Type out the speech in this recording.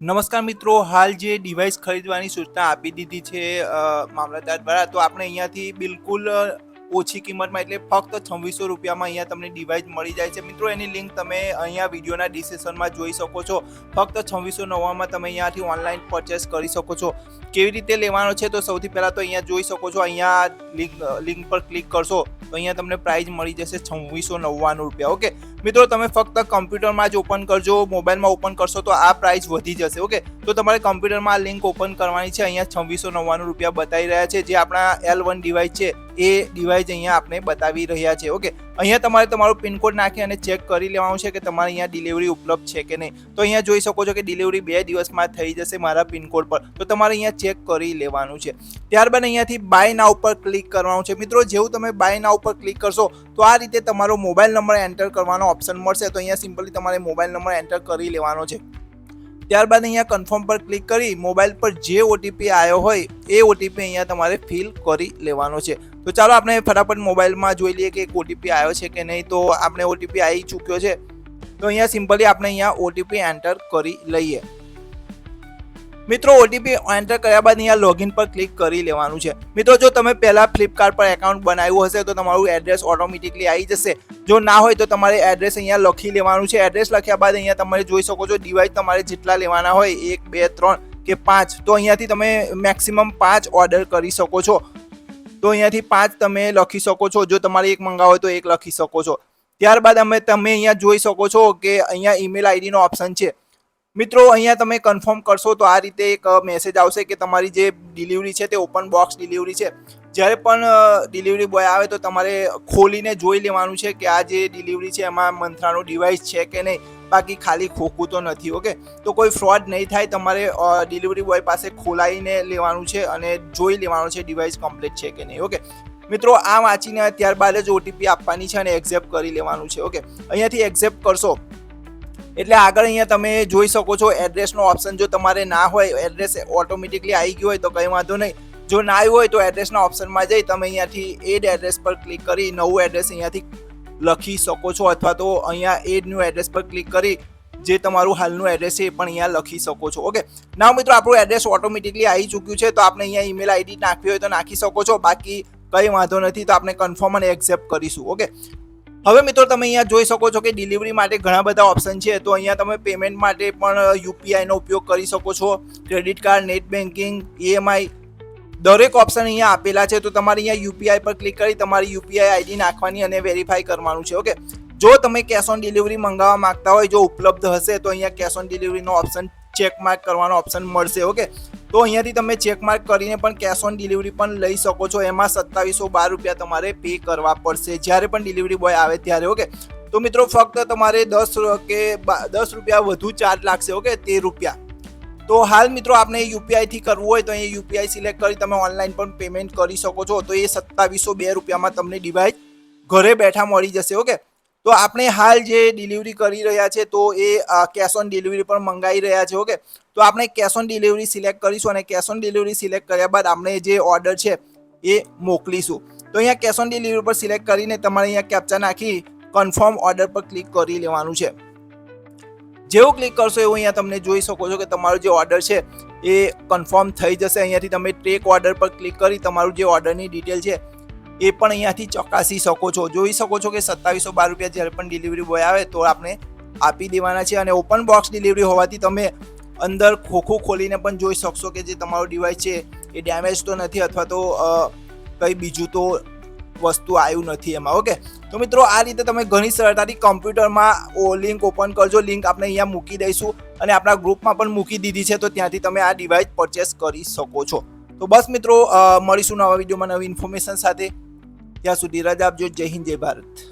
નમસ્કાર મિત્રો, હાલ જે ડિવાઇસ ખરીદવાની સૂચના આપી દીધી છે મામલતદાર દ્વારા, તો આપણે અહીંયાથી બિલકુલ ઓછી કિંમતમાં, એટલે ફક્ત છવ્વીસો રૂપિયામાં અહીંયા તમને ડિવાઇસ મળી જાય છે. મિત્રો, એની લિંક તમે અહીંયા વિડીયોના ડિસ્ક્રિપ્શનમાં જોઈ શકો છો. ફક્ત છવ્વીસો નવ્વાણુંમાં તમે અહીંયાથી ઓનલાઈન પરચેસ કરી શકો છો. કેવી રીતે લેવાનો છે તો સૌથી પહેલાં તો અહીંયા જોઈ શકો છો, અહીંયા લિંક લિંક પર ક્લિક કરશો, તો અહીંયા તમને પ્રાઇસ મળી જશે છવ્વીસો નવ્વાણું રૂપિયા ઓકે મિત્રો, તમે ફક્ત કમ્પ્યુટરમાં જ ઓપન કરજો મોબાઈલમાં ઓપન કરશો તો આ પ્રાઇસ વધી જશે ઓકે તો તમારે કમ્પ્યુટરમાં આ લિંક ઓપન કરવાની છે. અહીંયા છવ્વીસો નવ્વાણું રૂપિયા બતાવી રહ્યા છે. જે આપણા એલ વન ડિવાઇસ છે એ ડિવાઇસ અહીંયા આપણે બતાવી રહ્યા છે ઓકે અહીંયા તમારે તમારું પિનકોડ નાખી અને ચેક કરી લેવાનું છે કે તમારે અહીંયા ડિલિવરી ઉપલબ્ધ છે કે નહીં. તો અહીંયા જોઈ શકો છો કે ડિલિવરી બે દિવસમાં થઈ જશે મારા પિનકોડ પર. તો તમારે અહીંયા ચેક કરી લેવાનું છે. ત્યારબાદ અહીંયાથી બાય ના ઉપર ક્લિક કરવાનું છે. મિત્રો, જેવું તમે બાય ના ઉપર ક્લિક કરશો, તો આ રીતે તમારો મોબાઈલ નંબર એન્ટર કરવાનો ઓપ્શન મળશે. તો અહીંયા સિમ્પલી તમારે મોબાઈલ નંબર એન્ટર કરી લેવાનો છે. ત્યારબાદ અહીંયા કન્ફર્મ પર ક્લિક કરી મોબાઈલ પર જે ઓટીપી આવ્યો હોય, એ ઓટીપી અહીંયા તમારે ફિલ કરી લેવાનો છે. તો ચાલો આપણે ફટાફટ મોબાઈલમાં જોઈ લઈએ કે ઓટીપી આવ્યો છે કે નહીં. તો આપણે ઓટીપી આવી ચૂક્યો છે. તો અહીંયા સિમ્પલી આપણે અહીંયા ઓટીપી એન્ટર કરી લઈએ. મિત્રો ઓટીપી એન્ટર કર્યા બાદ અહીંયા લોગિન પર ક્લિક કરી લેવાનું છે. મિત્રો, જો તમે પહેલા ફ્લિપકાર્ટ પર એકાઉન્ટ બનાવ્યું હશે, તો તમારું એડ્રેસ ઓટોમેટિકલી આવી જશે. જો ના હોય, તો તમારે એડ્રેસ અહીંયા લખી લેવાનું છે. એડ્રેસ લખ્યા બાદ અહીંયા તમે જોઈ શકો છો ડિવાઇસ તમારે જેટલા લેવાના હોય, એક, બે, ત્રણ કે પાંચ. તો અહીંયાથી તમે મેક્સિમમ પાંચ ઓર્ડર કરી શકો છો. તો અહીંયાથી પાંચ તમે લખી શકો છો. જો તમારે એક મંગાવો હોય, તો એક લખી શકો છો. ત્યારબાદ અમે તમે અહીંયા જોઈ શકો છો કે અહીંયા ઈમેલ આઈડીનો ઓપ્શન છે. મિત્રો, અહીંયા તમે કન્ફર્મ કરશો તો આ રીતે એક મેસેજ આવશે કે તમારી જે ડિલિવરી છે તે ઓપન બોક્સ ડિલિવરી છે. જ્યારે પણ ડિલિવરી બોય આવે તો તમારે ખોલીને જોઈ લેવાનું છે કે આ જે ડિલિવરી છે એમાં મંત્રાનું ડિવાઇસ છે કે નહીં. બાકી ખાલી ખોખું તો નથી, ઓકે? તો કોઈ ફ્રોડ નહીં થાય, તમારે ડિલિવરી બોય પાસે ખોલાઈને લેવાનું છે અને જોઈ લેવાનું છે ડિવાઇસ કમ્પ્લીટ છે કે નહીં, ઓકે? મિત્રો, આ વાંચીને ત્યારબાદ જ ઓટીપી આપવાની છે અને એક્સેપ્ટ કરી લેવાનું છે, ઓકે? અહીંયાથી એક્સેપ્ટ કરશો. એટલે આગળ અહીંયા તમે જોઈ શકો છો એડ્રેસનો ઓપ્શન જો તમારે ના હોય એડ્રેસ ઓટોમેટિકલી આવી ગયું હોય તો કંઈ વાંધો નહીં. જો ના આવ્યું હોય તો એડ્રેસના ઓપ્શનમાં જઈ તમે અહીંયાથી એડ એડ્રેસ પર ક્લિક કરી નવું એડ્રેસ અહીંયાથી લખી શકો છો અથવા તો અહીંયા એડ ન્યૂ એડ્રેસ પર ક્લિક કરી જે તમારું હાલનું એડ્રેસ છે એ પણ અહીંયા લખી શકો છો. ઓકે ના મિત્રો, આપણું એડ્રેસ ઓટોમેટિકલી આવી ચૂક્યું છે તો આપણે અહીંયા ઈમેલ આઈડી નાખવી હોય તો નાખી શકો છો. બાકી કંઈ વાંધો નથી તો આપણે કન્ફર્મ અને એક્સેપ્ટ કરીશું. ઓકે હવે મિત્રો તમે અહીંયા જોઈ શકો છો કે ડિલિવરી માટે ઘણા બધા ઓપ્શન છે. તો અહીંયા તમે પેમેન્ટ માટે પણ યુપીઆઈનો ઉપયોગ કરી શકો છો. Credit card net banking EMI દરેક ઓપ્શન અહીંયા આપેલા છે. તો તમારે અહીંયા યુપીઆઈ પર ક્લિક કરી તમારી યુપીઆઈ આઈડી નાખવાની અને વેરીફાઈ કરવાનું છે. ઓકે જો તમે કેશ ઓન ડિલિવરી મંગાવવા માંગતા હોય, જો ઉપલબ્ધ હશે, તો અહીંયા કેશ ઓન ડિલિવરીનો ઓપ્શન ચેક માર્ક કરવાનો ઓપ્શન મળશે. ઓકે તો અહીંયાથી તમે ચેક માર્ક કરીને પણ કેશ ઓન ડિલિવરી પણ લઈ શકો છો. એમાં સત્તાવીસો બાર રૂપિયા તમારે પે કરવા પડશે. જ્યારે પણ ડિલિવરી બોય આવે ત્યારે ઓકે તો મિત્રો, ફક્ત તમારે દસ કે દસ રૂપિયા વધુ ચાર્જ લાગશે ઓકે તે રૂપિયા. તો હાલ મિત્રો આપણે યુપીઆઈથી કરવું હોય તો અહીંયા યુપીઆઈ સિલેક્ટ કરી તમે ઓનલાઈન પણ પેમેન્ટ કરી શકો છો. તો એ સત્તાવીસો બે રૂપિયામાં તમને ડિવાઇસ ઘરે બેઠા મળી જશે ઓકે તો આપણે હાલ જે ડિલિવરી કરી રહ્યા છે, તો એ કેશ ઓન ડિલિવરી પર મંગાવી રહ્યા છે ઓકે તો આપણે કેશ ઓન ડિલિવરી સિલેક્ટ કરીશું અને કેશ ઓન ડિલિવરી સિલેક્ટ કર્યા બાદ આપણે જે ઓર્ડર છે, એ મોકલીશું. તો અહીંયા કેશ ઓન ડિલિવરી પર સિલેક્ટ કરીને તમારે અહીંયા કેપ્ચા નાખી કન્ફર્મ ઓર્ડર પર ક્લિક કરી લેવાનું છે. જેવું ક્લિક કરશો એવું અહીંયા તમને જોઈ શકો છો કે તમારો જે ઓર્ડર છે, એ કન્ફર્મ થઈ જશે. અહીંયાથી તમે ટ્રેક ઓર્ડર પર ક્લિક કરી તમારું જે ઓર્ડરની ડિટેલ છે એ પણ અહીંયાથી ચકાસી શકો છો. જોઈ શકો છો કે સત્તાવીસો બાર રૂપિયા જ્યારે પણ ડિલિવરી બોય આવે તો આપણે આપી દેવાના છે અને ઓપન બોક્સ ડિલિવરી હોવાથી તમે અંદર ખોખું ખોલીને પણ જોઈ શકશો કે જે તમારો ડિવાઇસ છે એ ડેમેજ તો નથી અથવા તો કંઈ બીજું તો વસ્તુ આવ્યું નથી એમાં, ઓકે? તો મિત્રો આ રીતે તમે ઘણી સરળતાથી કમ્પ્યુટરમાં લિંક ઓપન કરજો. લિંક આપણે અહીંયા મૂકી દઈશું અને આપણા ગ્રુપમાં પણ મૂકી દીધી છે તો ત્યાંથી તમે આ ડિવાઇસ પરચેસ કરી શકો છો. તો બસ મિત્રો મળીશું નવા વિડીયોમાં નવી ઇન્ફોર્મેશન સાથે. ત્યાં સુધી રજા આપજો જય હિન્દ જય ભારત